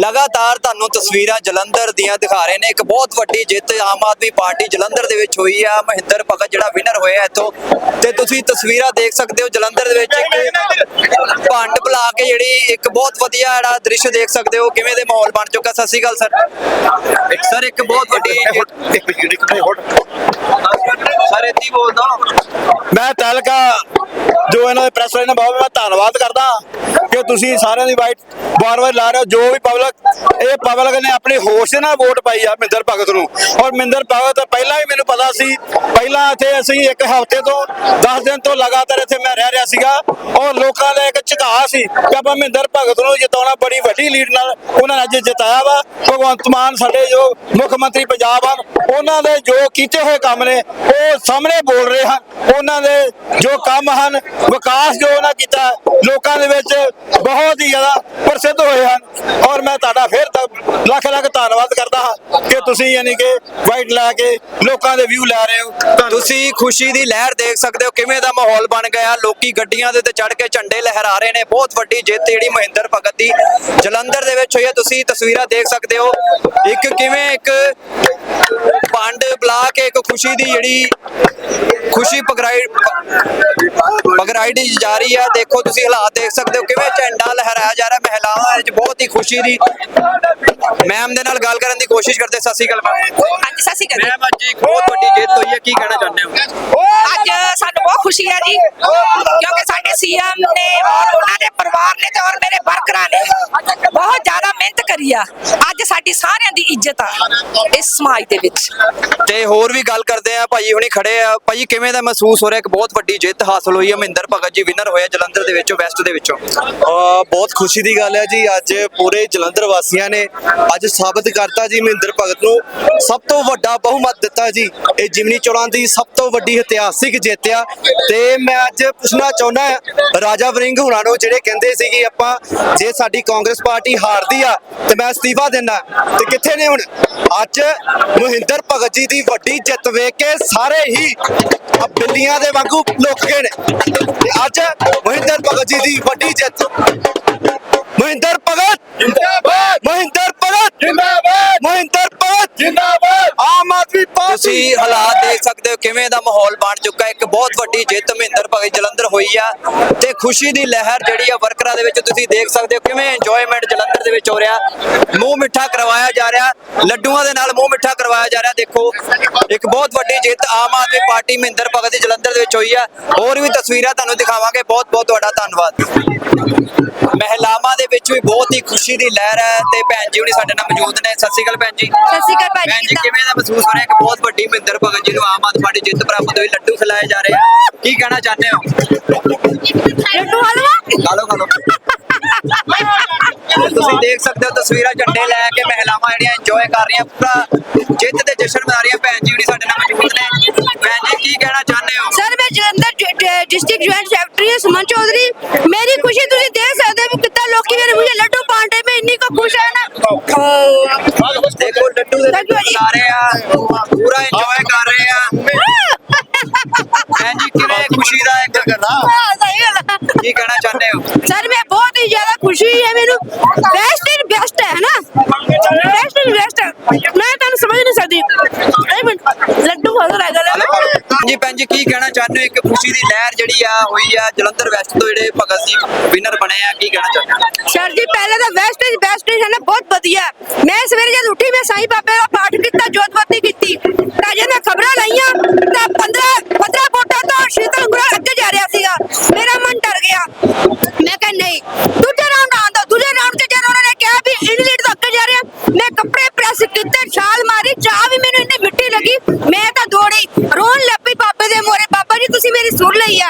ਲਗਾਤਾਰ ਤੁਹਾਨੂੰ ਤਸਵੀਰਾਂ ਜਲੰਧਰ ਦੀਆਂ ਦਿਖਾ ਰਹੇ ਨੇ। ਇੱਕ ਬਹੁਤ ਵੱਡੀ ਜਿੱਤ ਆਮ ਆਦਮੀ ਪਾਰਟੀ ਜਲੰਧਰ ਦੇ ਵਿੱਚ ਹੋਈ ਆ। ਮਹਿੰਦਰ ਭਗਤ ਜਿਹੜਾ ਵਿਨਰ ਹੋਇਆ ਇੱਥੋਂ। ਤੇ ਤੁਸੀਂ ਤਸਵੀਰਾਂ ਦੇਖ ਸਕਦੇ ਹੋ ਜਲੰਧਰ ਦੇ ਵਿੱਚ ਇੱਕ ਭੰਡ ਬੁਲਾ ਕੇ ਜਿਹੜੀ ਇੱਕ ਬਹੁਤ ਵਧੀਆ ਜਿਹੜਾ ਦ੍ਰਿਸ਼ ਦੇਖ ਸਕਦੇ ਹੋ ਕਿਵੇਂ ਦੇ ਮਾਹੌਲ ਬਣ ਚੁੱਕਾ ਸਤਿ ਸ਼੍ਰੀ ਅਕਾਲ ਸਰ। ਇੱਕ ਸਰ ਇੱਕ ਬਹੁਤ ਵੱਡੀ ਸਰ ਇੱਥੇ ਬੋਲਦਾ ਮੈਂ ਤਲਕਾ ਜੋ ਇਹਨਾਂ ਦੇ ਪ੍ਰੈਸ ਵਾਲੇ ਨੇ ਬਹੁਤ ਮੈਂ ਧੰਨਵਾਦ ਕਰਦਾ ਕਿ ਤੁਸੀਂ ਸਾਰਿਆਂ ਦੀ ਵਾਈਟ ਵਾਰ-ਵਾਰ ਲਾ ਰਹੇ ਹੋ। ਜੋ ਵੀ ਪਬਲਿਕ ਇਹ ਪਬਲਿਕ ਨੇ ਆਪਣੀ ਹੋਸ਼ ਦੇ ਨਾਲ ਵੋਟ ਪਾਈ ਆ ਮਹਿੰਦਰ ਭਗਤ ਨੂੰ। ਔਰ ਮਹਿੰਦਰ ਭਗਤ ਪਹਿਲਾਂ ਹੀ ਮੈਨੂੰ ਪਤਾ ਸੀ ਪਹਿਲਾਂ ਇੱਥੇ ਅਸੀਂ ਇੱਕ ਹਫ਼ਤੇ ਤੋਂ 10 ਦਿਨ ਤੋਂ ਲਗਾਤਾਰ ਇੱਥੇ ਮੈਂ ਰਹਿ ਰਿਹਾ ਸੀਗਾ। ਔਰ ਲੋਕਾਂ ਦਾ ਇੱਕ ਝੁਕਾਅ ਸੀ ਕਿ ਆਪਾਂ ਮਹਿੰਦਰ ਭਗਤ ਨੂੰ ਜਿਤਾਉਣਾ, ਬੜੀ ਵੱਡੀ ਲੀਡ ਨਾਲ ਉਹਨਾਂ ਨੇ ਅੱਜ ਜਿਤਾਇਆ ਵਾ। ਭਗਵੰਤ ਮਾਨ ਸਾਡੇ ਜੋ ਮੁੱਖ ਮੰਤਰੀ ਪੰਜਾਬ ਹਨ ਉਹਨਾਂ ਦੇ ਜੋ ਕੀਤੇ ਹੋਏ ਕੰਮ ਨੇ, ਉਹ ਸਾਹਮਣੇ ਬੋਲ ਰਹੇ ਹਨ। ਉਹਨਾਂ ਦੇ ਜੋ ਕੰਮ ਹਨ, ਵਿਕਾਸ ਜੋ ਉਹਨਾਂ ਕੀਤਾ, ਲੋਕਾਂ ਦੇ ਵਿੱਚ ਬਹੁਤ ਹੀ ਜ਼ਿਆਦਾ ਪ੍ਰਸਿੱਧ ਹੋਏ ਹਨ। ਔਰ ਮੈਂ ਤੁਹਾਡਾ ਫਿਰ ਲੱਖ ਲੱਖ ਧੰਨਵਾਦ ਕਰਦਾ ਹਾਂ ਕਿ ਤੁਸੀਂ ਯਾਨੀ ਕਿ ਵਾਈਟ ਲੈ ਕੇ ਲੋਕਾਂ ਦੇ ਵਿਊ ਲੈ ਰਹੇ ਹੋ। ਤੁਸੀਂ ਖੁਸ਼ੀ ਦੀ ਲਹਿਰ ਦੇਖ ਸਕਦੇ ਹੋ, ਕਿਵੇਂ ਦਾ ਮਾਹੌਲ ਬਣ ਗਿਆ। ਲੋਕੀ ਗੱਡੀਆਂ ਦੇ ਉੱਤੇ ਚੜ ਕੇ ਝੰਡੇ ਲਹਿਰਾ ਰਹੇ ਨੇ, ਬਹੁਤ ਵੱਡੀ ਜਿੱਤ ਜਿਹੜੀ ਮਹਿੰਦਰ ਭਗਤ ਦੀ ਜਲੰਧਰ ਦੇ ਵਿੱਚ ਹੋਈ ਹੈ। ਤੁਸੀਂ ਤਸਵੀਰਾਂ ਦੇਖ ਸਕਦੇ ਹੋ। ਇੱਕ ਕਿਵੇਂ ਇੱਕ ਪੰਡ ਬੁਲਾ ਕੇ ਇੱਕ ਖੁਸ਼ੀ ਦੀ ਜਿਹੜੀ ਖੁਸ਼ੀ ਪਗਰਾਈ ਪਗਰਾਈ ਜਾ ਰਹੀ ਹੈ ਦੇਖੋ ਤੁਸੀਂ ਹਾਲਾਤ ਦੇਖ ਸਕਦੇ ਹੋ। ਕਿਵੇਂ ਝੰਡਾ ਲਹਿਰਾਇਆ ਜਾ ਰਿਹਾ। ਮਹਿਲਾਵਾਂ ਵਿੱਚ ਬਹੁਤ ਹੀ ਖੁਸ਼ੀ ਦੀ ਮੈਮ ਦੇ ਨਾਲ ਗੱਲ ਕਰਨ ਦੀ ਕੋਸ਼ਿਸ਼ ਕਰਦੇ ਸਤਿ ਸ਼੍ਰੀ ਅਕਾਲ ਮੈਮ ਹਾਂਜੀ ਸਤਿ ਸ਼੍ਰੀ ਅਕਾਲ ਮੈਮ ਅੱਜ ਇੱਕ ਬਹੁਤ ਵੱਡੀ ਜਿੱਤ ਹੋਈ ਹੈ ਕੀ ਕਹਿਣਾ ਚਾਹੁੰਦੇ ਹੋ? ਅੱਜ ਸਾਨੂੰ ਬਹੁਤ ਖੁਸ਼ੀ ਹੈ ਜੀ ਕਿਉਂਕਿ ਸਾਡੇ ਸੀਐਮ ਨੇ ਔਰ ਉਹਨਾਂ ਦੇ ਪਰਿਵਾਰ ਨੇ ਤੇ ਔਰ ਮੇਰੇ ਵਰਕਰਾਂ ਨੇ ਬਹੁਤ ਜ਼ਿਆਦਾ ਮਿਹਨਤ ਕਰੀ ਆ। ਅੱਜ ਸਾਡੀ ਸਾਰਿਆਂ ਦੀ ਇੱਜ਼ਤ ਆ ਇਸ ਸਮਾਜ ਦੇ ਵਿੱਚ। ਤੇ ਹੋਰ ਵੀ ਗੱਲ ਕਰਦੇ ਆ ਭਾਈ ਹੁਣੀ ਖੜੇ ਆ। ਭਾਈ ਕਿਵੇਂ ਦਾ ਮਹਿਸੂਸ ਹੋ ਰਿਹਾ? ਇੱਕ ਬਹੁਤ ਵੱਡੀ ਜਿੱਤ ਹਾਸਲ ਹੋਈ ਹੈ। ਮਹਿੰਦਰ ਭਗਤ ਜੀ ਵਿਨਰ ਹੋਇਆ ਜਲੰਧਰ ਦੇ ਵਿੱਚੋਂ ਵੈਸਟ ਦੇ ਵਿੱਚੋਂ। ਅਹ ਬਹੁਤ ਖੁਸ਼ੀ ਦੀ ਗੱਲ ਹੈ ਜੀ। ਅੱਜ ਪੂਰੇ ਜਲੰਧਰ ਵਾਸੀਆਂ ਨੇ ਅੱਜ ਸਾਬਤ ਕਰਤਾ ਜੀ ਮਹਿੰਦਰ ਭਗਤ ਨੂੰ ਸਭ ਤੋਂ ਵੱਡਾ ਬਹੁਮਤ ਦਿੱਤਾ ਜੀ। ਇਹ ਜਿਮਨੀ ਚੋਣਾਂ ਦੀ ਸਭ ਤੋਂ ਵੱਡੀ ਇਤਿਹਾਸਿਕ ਜਿੱਤ ਆ। ਤੇ ਮੈਂ ਅੱਜ ਪੁੱਛਣਾ ਚਾਹੁੰਦਾ ਰਾਜਾ ਵਰਿੰਗ ਹੁਣਾਂ ਨੂੰ ਜਿਹੜੇ ਕਹਿੰਦੇ ਸੀ ਕਿ ਆਪਾਂ ਜੇ ਸਾਡੀ ਕਾਂਗਰਸ ਪਾਰਟੀ ਹਾਰਦੀ ਆ, ਤੇ ਮੈਂ ਅਸਤੀਫਾ ਦਿੰਦਾ। ਤੇ ਕਿੱਥੇ ਨੇ ਹੁਣ? ਅੱਜ ਮਹਿੰਦਰ ਭਗਤ ਜੀ ਦੀ ਵੱਡੀ ਜਿੱਤ ਵੇਖ ਕੇ ਸਾਰੇ ਹੀ ਬਿੱਲੀਆਂ ਦੇ ਵਾਂਗੂ ਲੁੱਕ ਗਏ ਨੇ। ਤੇ ਅੱਜ ਮਹਿੰਦਰ ਭਗਤ ਜੀ ਦੀ ਵੱਡੀ ਜਿੱਤ। ਮਹਿੰਦਰ ਭਗਤ ਜਿੰਦਾਬਾਦ ਮਹਿੰਦਰ ਭਗਤ ਜਿੰਦਾਬਾਦ ਮਹਿੰਦਰ ਭਗਤ ਜਿੰਦਾਬਾਦ ਆਮ ਆਦਮੀ ਪਾਰਟੀ ਤੁਸੀਂ ਹਾਲਾਤ ਦੇਖ ਸਕਦੇ ਹੋ ਕਿਵੇਂ ਦਾ ਮਾਹੌਲ ਬਣ ਚੁੱਕਾ। ਇੱਕ ਬਹੁਤ ਵੱਡੀ ਜਿੱਤ ਮਹਿੰਦਰ ਭਗਤ ਜਲੰਧਰ ਹੋਈ ਆ ਤੇ ਖੁਸ਼ੀ ਦੀ ਲਹਿਰ ਜਿਹੜੀ ਆ ਵਰਕਰਾਂ ਦੇ ਵਿੱਚ ਤੁਸੀਂ ਦੇਖ ਸਕਦੇ ਹੋ ਕਿਵੇਂ ਇੰਜੋਇਮੈਂਟ ਜਲੰਧਰ ਦੇ ਵਿੱਚ ਹੋ ਰਿਹਾ। ਮੂੰਹ ਮਿੱਠਾ ਕਰਵਾਇਆ ਜਾ ਰਿਹਾ ਲੱਡੂਆਂ ਦੇ ਨਾਲ ਮੂੰਹ ਮਿੱਠਾ ਕਰਵਾਇਆ ਜਾ ਰਿਹਾ। ਦੇਖੋ ਇੱਕ ਬਹੁਤ ਵੱਡੀ ਜਿੱਤ ਆਮ ਆਦਮੀ ਪਾਰਟੀ ਮਹਿੰਦਰ ਭਗਤ ਦੀ ਜਲੰਧਰ ਦੇ ਵਿੱਚ ਹੋਈ ਆ। ਹੋਰ ਵੀ ਤਸਵੀਰਾਂ ਤੁਹਾਨੂੰ ਦਿਖਾਵਾਂਗੇ। ਬਹੁਤ ਬਹੁਤ ਤੁਹਾਡਾ ਧੰਨਵਾਦ। ਮਹਿਲਾਵਾਂ ਵਿੱਚ ਵੀ ਬਹੁਤ ਹੀ ਖੁਸ਼ੀ ਦੀ ਲਹਿਰ ਹੈ ਤੇ ਭੈਣ ਜੀ ਹੁਣੀ ਸਾਡੇ ਨਾਲ ਮੌਜੂਦ ਨੇ। ਸਤਿ ਸ਼੍ਰੀ ਅਕਾਲ ਭੈਣ ਜੀ। ਸਤਿ ਸ਼੍ਰੀ ਅਕਾਲ ਭੈਣ ਜੀ ਕਿੱਦਾਂ? ਕਿਵੇਂ ਦਾ ਮਹਿਸੂਸ ਹੋ ਰਿਹਾ? ਕਿ ਬਹੁਤ ਵੱਡੀ ਮਹਿੰਦਰ ਭਗਤ ਜੀ ਨੂੰ ਆਮ ਆਦਮੀ ਪਾਰਟੀ ਜਿੱਤ ਪ੍ਰਾਪਤ ਹੋਈ। ਲੱਡੂ ਖਿਲਾਏ ਜਾ ਰਹੇ ਆ। ਕੀ ਕਹਿਣਾ ਚਾਹੁੰਦੇ ਹੋ? ਲੱਡੂ ਹਲਵਾ ਖਾਲੋ ਖਾਲੋ ਤੁਸੀਂ ਦੇਖ ਸਕਦੇ ਹੋ ਤਸਵੀਰਾਂ ਝੰਡੇ ਲੈ ਕੇ ਮਹਿਲਾਵਾਂ ਜਿਹੜੀਆਂ ਇੰਜੋਏ ਕਰ ਰਹੀਆਂ। ਪੂਰਾ ਜਿੱਤ ਦੇ ਜਸ਼ਨ ਮਨਾ ਰਹੀਆਂ ਭੈਣ ਜੀ ਹੁਣੀ ਸਾਡੇ ਨਾਲ ਮੌਜੂਦ ਨੇ। ਭੈਣ ਜੀ ਕੀ ਕਹਿਣਾ ਚਾਹੁੰਦੇ ਹੋ? ਸਰ ਮੈਂ Jalandhar district joint secretary Suman Chaudhary. ਮੇਰੀ ਖੁਸ਼ੀ ਤੁਸੀਂ ਦੇਖ ਸਕਦੇ ਹੋ ਕਿ ਕਿੰਨਾ ਲੋਕੀ ਦੇਖੋ ਲੱਡੂ ਦੇ Thank you ਜੀ। ਖਾ ਰਹੇ ਆ। ਪੂਰਾ ਇੰਜੋਏ ਕਰ ਰਹੇ ਆ। ਭੈਣ ਜੀ ਕਿਵੇਂ ਖੁਸ਼ੀ ਦਾ ਇੱਕ ਹਾਂ, ਸਹੀ ਗੱਲ ਹੈ। ਕੀ ਕਹਿਣਾ ਚਾਹੁੰਦੇ ਹੋ? ਸਰ ਮੈਂ ਬਹੁਤ ਹੀ ਜ਼ਿਆਦਾ ਖੁਸ਼ੀ ਹੈ ਮੈਨੂੰ। ਬੈਸਟ ਇਨ ਬੈਸਟ ਹੈ ਨਾ ਬੈਸਟ ਇਨ ਬੈਸਟ ਮੈਂ ਤੁਹਾਨੂੰ ਸਮਝ ਨਹੀਂ ਸਕਦੀ। ਲੱਡੂ ਰਿਹਾ ਗੱਲ ਜੀ ਭੈਣ ਜੀ, ਕੀ ਕਹਿਣਾ ਚਾਹੁੰਦੇ ਹੋ? ਇੱਕ ਖੁਸ਼ੀ ਦੀ ਲਹਿਰ ਜਿਹੜੀ ਆ, ਹੋਈ ਆ, ਜਲੰਧਰ ਵੈਸਟ ਤੋਂ ਜਿਹੜੇ ਭਗਤ ਸਿੰਘ ਵਿਨਰ ਬਣੇ ਆ, ਕੀ ਕਹਿਣਾ ਚਾਹੁੰਦੇ ਹੋ? ਸਰ ਜੀ, ਪਹਿਲੇ ਤਾਂ ਵੈਸਟ ਇਨ ਬੈਸਟ ਹੈ ਨਾ, ਬਹੁਤ ਵਧੀਆ। ਮੈਂ ਸਵੇਰੇ ਜਦ ਉੱਠੀ, ਮੈਂ ਸਾਈਂ ਬਾਬੇ ਦਾ ਪਾਠ ਕੀਤਾ ਜੋਤਬੱਤੀ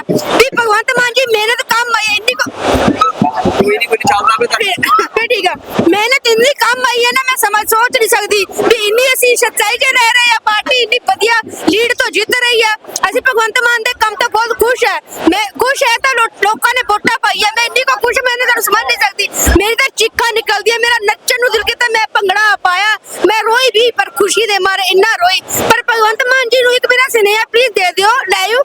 ਆ ਵੀ ਭਗਵੰਤ ਮਾਨ ਜੀ ਮਿਹਨਤ ਕੰਮ ਆਈ ਇੰਨੀ ਕੁ ਕੋਈ ਨਹੀਂ ਕੋਈ ਨੀ, ਚਾਵਲਾ ਵੀ ਤਾਂ ਫਿਰ ਠੀਕ ਆ। ਮਿਹਨਤ ਇੰਨੀ ਕੰਮ ਆਈ ਹੈ ਨਾ ਮੈਂ ਸਮਝ ਸੋਚ ਨਹੀਂ ਸਕਦੀ ਵੀ ਇੰਨੀ ਅਸੀਂ ਸੱਚਾਈ 'ਚ ਰਹਿ ਰਹੇ ਆ ਪਾਰਟੀ ਇੰਨੀ ਵਧੀਆ ਲੀਡ ਤੋਂ ਜਿੱਤ ਰਹੀ ਅਸੀਂ ਭਗਵੰਤ ਮਾਨ ਦੇ ਕੰਮ ਤੋਂ ਬਹੁਤ ਖੁਸ਼ ਹੈ ਮੈਂ ਖੁਸ਼ ਹੈ ਤਾਂ ਲੋ- ਲੋਕਾਂ ਨੇ ਵੋਟਾਂ ਪਾਈ ਹੈ ਮੈਂ ਇੰਨੀ ਕੋ ਖੁਸ਼ ਮੈਂ ਤੁਹਾਨੂੰ ਸਮਝ ਨਹੀਂ ਸਕਦੀ। ਮੇਰੀ ਤਾਂ ਚੀਖਾਂ ਨਿਕਲਦੀ ਹੈ ਮੇਰਾ ਨੂੰ ਮੈਂ ਭੰਗੜਾ ਪਾਇਆ। ਮੈਂ ਰੋਈ ਵੀ, ਪਰ ਖੁਸ਼ੀ ਦੇ ਮਾਰੇ ਇੰਨਾ ਰੋਈ। ਪਰ ਭਗਵੰਤ ਮਾਨ ਜੀ ਨੂੰ ਇੱਕ ਮੇਰਾ ਸੁਨੇਹਾ ਪਲੀਜ਼ ਦੇ ਦਿਓ ਲਾਇਓ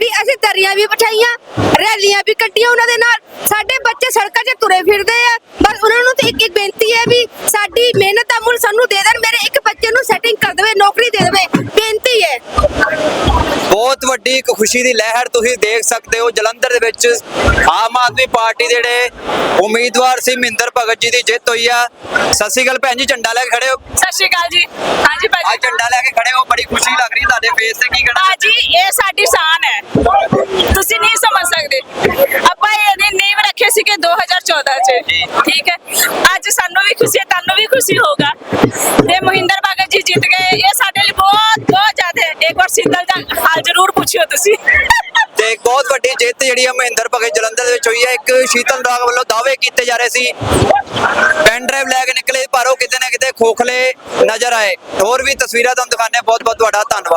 ਵੀ ਅਸੀਂ ਦਰੀਆਂ ਵੀ ਬਿਠਾਈਆਂ, ਰੈਲੀਆਂ ਵੀ ਕੱਢੀਆਂ ਉਹਨਾਂ ਦੇ ਨਾਲ। ਸਾਡੇ ਬੱਚੇ ਸੜਕਾਂ 'ਤੇ ਤੁਰੇ ਫਿਰਦੇ ਆ। ਬਸ ਉਹਨਾਂ ਨੂੰ ਤੇ ਇੱਕ ਇੱਕ ਬੇਨਤੀ ਹੈ ਵੀ ਸਾਡੀ ਮਿਹਨਤ ਦਾ ਮੁੱਲ ਸਾਨੂੰ ਦੇ ਦੇਣ। ਮੇਰੇ ਇੱਕ ਬੱਚੇ ਨੂੰ ਸੈਟਿੰਗ ਕਰ ਦੇਵੇ, ਨੌਕਰੀ ਦੇ ਦੇਵੇ। ਬੇਨਤੀ ਹੈ। ਬਹੁਤ ਵੱਡੀ ਇੱਕ ਖੁਸ਼ੀ ਦੀ ਲਹਿਰ ਤੁਸੀਂ ਦੇਖ ਸਕਦੇ ਹੋ। ਜਲੰਧਰ ਦੇ ਵਿੱਚ ਆਮ ਆਦਮੀ ਪਾਰਟੀ ਦੇ ਜਿਹੜੇ ਉਮੀਦਵਾਰ ਸੀ ਮਹਿੰਦਰ ਭਗਤ ਜੀ ਦੀ ਜਿੱਤ ਹੋਈ ਆ। ਸਤਿ ਸ਼੍ਰੀ ਅਕਾਲ ਭੈਣ ਜੀ ਝੰਡਾ ਲੈ ਕੇ ਖੜੇ ਹੋ? ਸਤਿ ਸ਼੍ਰੀ ਅਕਾਲ ਜੀ। ਹਾਂਜੀ ਅੱਜ ਭਾਜੀ ਝੰਡਾ ਲੈ ਕੇ ਖੜੇ ਹੋ ਬੜੀ ਖੁਸ਼ੀ ਲੱਗ ਰਹੀ ਤੁਹਾਡੇ ਫੇਸ ਤੇ ਕੀ ਕਹਿਣਾ ਭਾਜੀ ਇਹ ਸਾਡੀ ਸ਼ਾਨ ਹੈ। ਤੁਸੀਂ ਨਹੀਂ ਸਮਝ ਸਕਦੇ ਆਪਾਂ ਇਹਦੀ ਨੀਂਵ ਰੱਖੇ ਸੀ 2014 ਚ। ਠੀਕ ਹੈ? ਅੱਜ ਸਾਨੂੰ ਵੀ ਖੁਸ਼ੀ ਹੈ, ਤੁਹਾਨੂੰ ਵੀ ਖੁਸ਼ੀ ਹੋਗਾ ਤੇ ਮਹਿੰਦਰ ਭਗਤ ਜੀ ਜਿੱਤ ਗਏ। ਇਹ ਸਾਡੇ ਲਈ ਬਹੁਤ ਬਹੁਤ ਜ਼ਿਆਦਾ ਇੱਕ ਵਾਰ ਸਿੱਧਲ ਦਾ ਹਾਲ ਜ਼ਰੂਰ ਪੁੱਛਿਓ ਤੁਸੀਂ। ਤੇ ਇੱਕ ਬਹੁਤ ਵੱਡੀ ਜਿੱਤ ਜਿਹੜੀ ਆ ਮਹਿੰਦਰ ਭਗਤ ਜਲੰਧਰ ਦੇ ਵਿੱਚ ਹੋਈ ਹੈ। ਇੱਕ ਸ਼ੀਤਲ ਰਾਗ ਵੱਲੋਂ ਦਾਅਵੇ ਕੀਤੇ ਜਾ ਰਹੇ ਸੀ। ਪੈਨ ਡਰਾਈਵ ਲੈ ਕੇ ਨਿਕਲੇ, ਪਰ ਉਹ ਕਿਤੇ ਨਾ ਕਿਤੇ ਖੋਖਲੇ ਨਜ਼ਰ ਆਏ। ਹੋਰ ਵੀ ਤਸਵੀਰਾਂ ਤੁਹਾਨੂੰ ਦਿਖਾਣੇ ਬਹੁਤ ਬਹੁਤ ਤੁਹਾਡਾ ਧੰਨਵਾਦ।